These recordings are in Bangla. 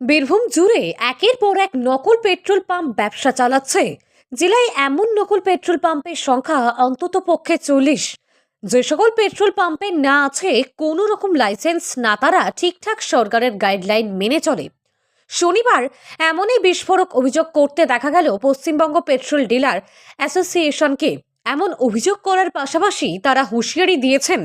বীরভূম জুড়ে একের পর এক নকল পেট্রোল পাম্প ব্যবসা চালাচ্ছে। জেলায় এমন নকল পেট্রোল পাম্পের সংখ্যা অন্তত পক্ষে চল্লিশ। যে সকল পেট্রোল পাম্পে না আছে, কোনো রকম লাইসেন্স না তারা ঠিকঠাক সরকারের গাইডলাইন মেনে চলে। শনিবার এমনই বিস্ফোরক অভিযোগ করতে দেখা গেল পশ্চিমবঙ্গ পেট্রোল ডিলার অ্যাসোসিয়েশনকে। এমন অভিযোগ করার পাশাপাশি তারা হুঁশিয়ারি দিয়েছেন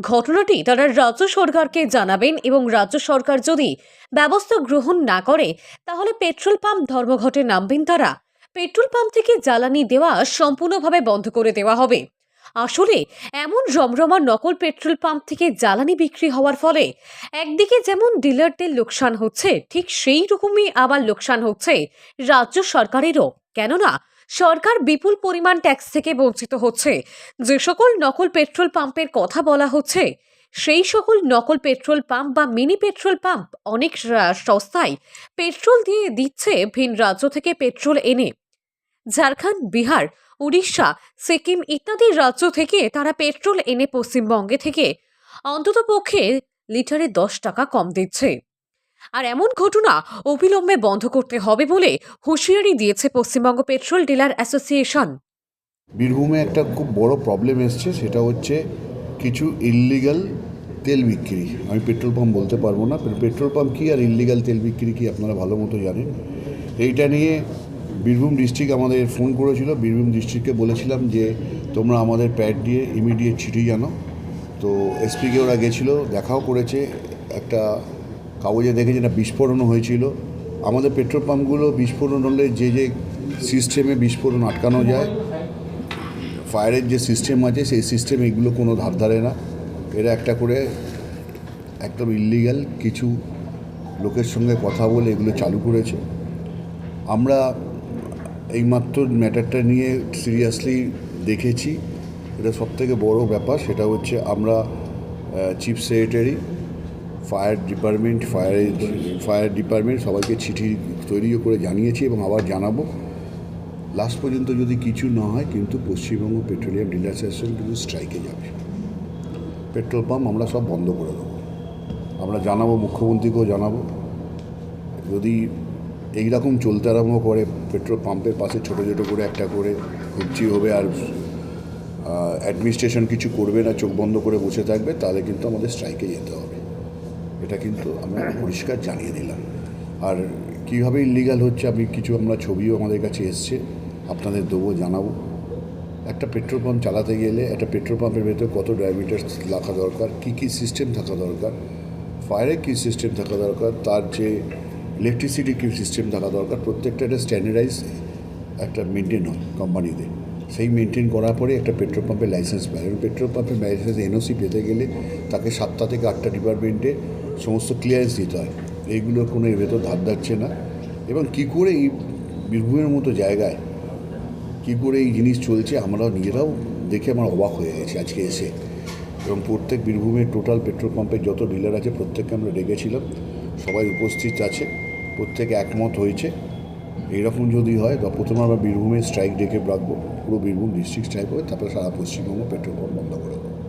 ঘটনাটি তারা রাজ্য সরকারকে জানাবেন এবং রাজ্য সরকার যদি ব্যবস্থা গ্রহণ না করে, তাহলে পেট্রোল পাম্প ধর্মঘটে নামবেন তারা। পেট্রোল পাম্প থেকে জ্বালানি দেওয়া সম্পূর্ণভাবে বন্ধ করে দেওয়া হবে। আসলে এমন রমরমা নকল পেট্রোল পাম্প থেকে জ্বালানি বিক্রি হওয়ার ফলে একদিকে যেমন ডিলারদের লোকসান হচ্ছে, ঠিক সেই রকমই আবার লোকসান হচ্ছে রাজ্য সরকারেরও। কেননা সরকার বিপুল পরিমাণ ট্যাক্স থেকে বঞ্চিত হচ্ছে। যে সকল নকল পেট্রোল পাম্পের কথা বলা হচ্ছে, সেই সকল নকল পেট্রোল পাম্প বা মিনি পেট্রোল পাম্প অনেক সস্তায় পেট্রোল দিয়ে দিচ্ছে ভিন রাজ্য থেকে পেট্রোল এনে। ঝাড়খণ্ড, বিহার, উড়িষ্যা, সিকিম ইত্যাদি রাজ্য থেকে তারা পেট্রোল এনে পশ্চিমবঙ্গে থেকে অন্ততপক্ষে লিটারে দশ টাকা কম দিচ্ছে। আর এমন ঘটনা অবিলম্বে বন্ধ করতে হবে বলে হুঁশিয়ারি দিয়েছে পশ্চিমবঙ্গ পেট্রোল ডিলার অ্যাসোসিয়েশন। বীরভূমে একটা খুব বড় প্রবলেম এসছে, সেটা হচ্ছে কিছু ইললিগাল তেল বিক্রি। আমি পেট্রোল পাম্প বলতে পারব না, পেট্রোল পাম্প কী আর ইললিগাল তেল বিক্রি কি আপনারা ভালো মতো জানেন? এইটা নিয়ে বীরভূম ডিস্ট্রিক্ট আমাদের ফোন করেছিল, বীরভূম ডিস্ট্রিক্টকে বলেছিলাম যে তোমরা আমাদের প্যাড দিয়ে ইমিডিয়েট চিঠি জানো। তো এসপিকে ওরা গেছিল, দেখাও করেছে, একটা কাগজে দেখে যেটা বিস্ফোরণও হয়েছিল। আমাদের পেট্রোল পাম্পগুলো বিস্ফোরণ হলে যে যে সিস্টেমে বিস্ফোরণ আটকানো যায়, ফায়ারের যে সিস্টেম আছে, সেই সিস্টেম এগুলো কোনো ধার ধারে না। এরা একটা করে একদম ইলিগাল কিছু লোকের সঙ্গে কথা বলে এগুলো চালু করেছে। আমরা এইমাত্র ম্যাটারটা নিয়ে সিরিয়াসলি দেখেছি। এটা সবথেকে বড় ব্যাপার, সেটা হচ্ছে আমরা chief secretary fire department, fire fire department সবাইকে চিঠি তৈরিও করে জানিয়েছি এবং আবার জানাব। লাস্ট পর্যন্ত যদি কিছু না হয়, কিন্তু পশ্চিমবঙ্গ পেট্রোলিয়াম ডিলার অ্যাসোসিয়েশন কিন্তু স্ট্রাইকে যাবে। পেট্রোল পাম্প আমরা সব বন্ধ করে দেবো। আমরা জানাব, মুখ্যমন্ত্রীকেও জানাব। যদি এইরকম চলতে আরম্ভ করে, পেট্রোল পাম্পের পাশে ছোটো ছোটো করে একটা করে খুঁজছি হবে আর অ্যাডমিনিস্ট্রেশন কিছু করবে না, চোখ বন্ধ করে বসে থাকবে, তাহলে কিন্তু আমাদের স্ট্রাইকে যেতে হবে। এটা কিন্তু আমরা পরিষ্কার জানিয়ে দিলাম। আর কীভাবে ইলিগাল হচ্ছে আমি কিছু আমরা ছবিও আমাদের কাছে এসছে, আপনাদের দেবো, জানাব। একটা পেট্রোল পাম্প চালাতে গেলে, একটা পেট্রোল পাম্পের ভেতরে কত ডায়ামিটার রাখা দরকার, কী কী সিস্টেম থাকা দরকার ফায়ারে কী সিস্টেম থাকা দরকার, তার যে ইলেকট্রিসিটি কী সিস্টেম থাকা দরকার, প্রত্যেকটা একটা স্ট্যান্ডার্ডাইজ একটা মেনটেন হয় কোম্পানিতে সেই মেনটেন করার পরে একটা পেট্রোল পাম্পের লাইসেন্স পায়। পেট্রোল পাম্পের লাইসেন্স এনওসি পেতে গেলে তাকে সাতটা থেকে আটটা ডিপার্টমেন্টে সমস্ত ক্লিয়ারেন্স দিতে হয়। এইগুলোর কোনো এর ভেতর ধার ধারছে না। এবং কী করে এই বীরভূমের মতো জায়গায় কী করে এই জিনিস চলছে আমরাও নিজেরাও দেখে আমার অবাক হয়ে গেছে আজকে এসে। এবং প্রত্যেক বীরভূমের টোটাল পেট্রোল পাম্পের যত ডিলার আছে প্রত্যেককে আমরা ডেকেছিলাম। সবাই উপস্থিত আছে। প্রত্যেকে একমত হয়েছে। এইরকম যদি হয়, তো প্রথমে আমরা বীরভূমে স্ট্রাইক ডেকে রাখব। পুরো বীরভূম ডিস্ট্রিক্ট স্ট্রাইক হবে, তারপরে সারা পশ্চিমবঙ্গ পেট্রোল পাম্প বন্ধ করে দেবো।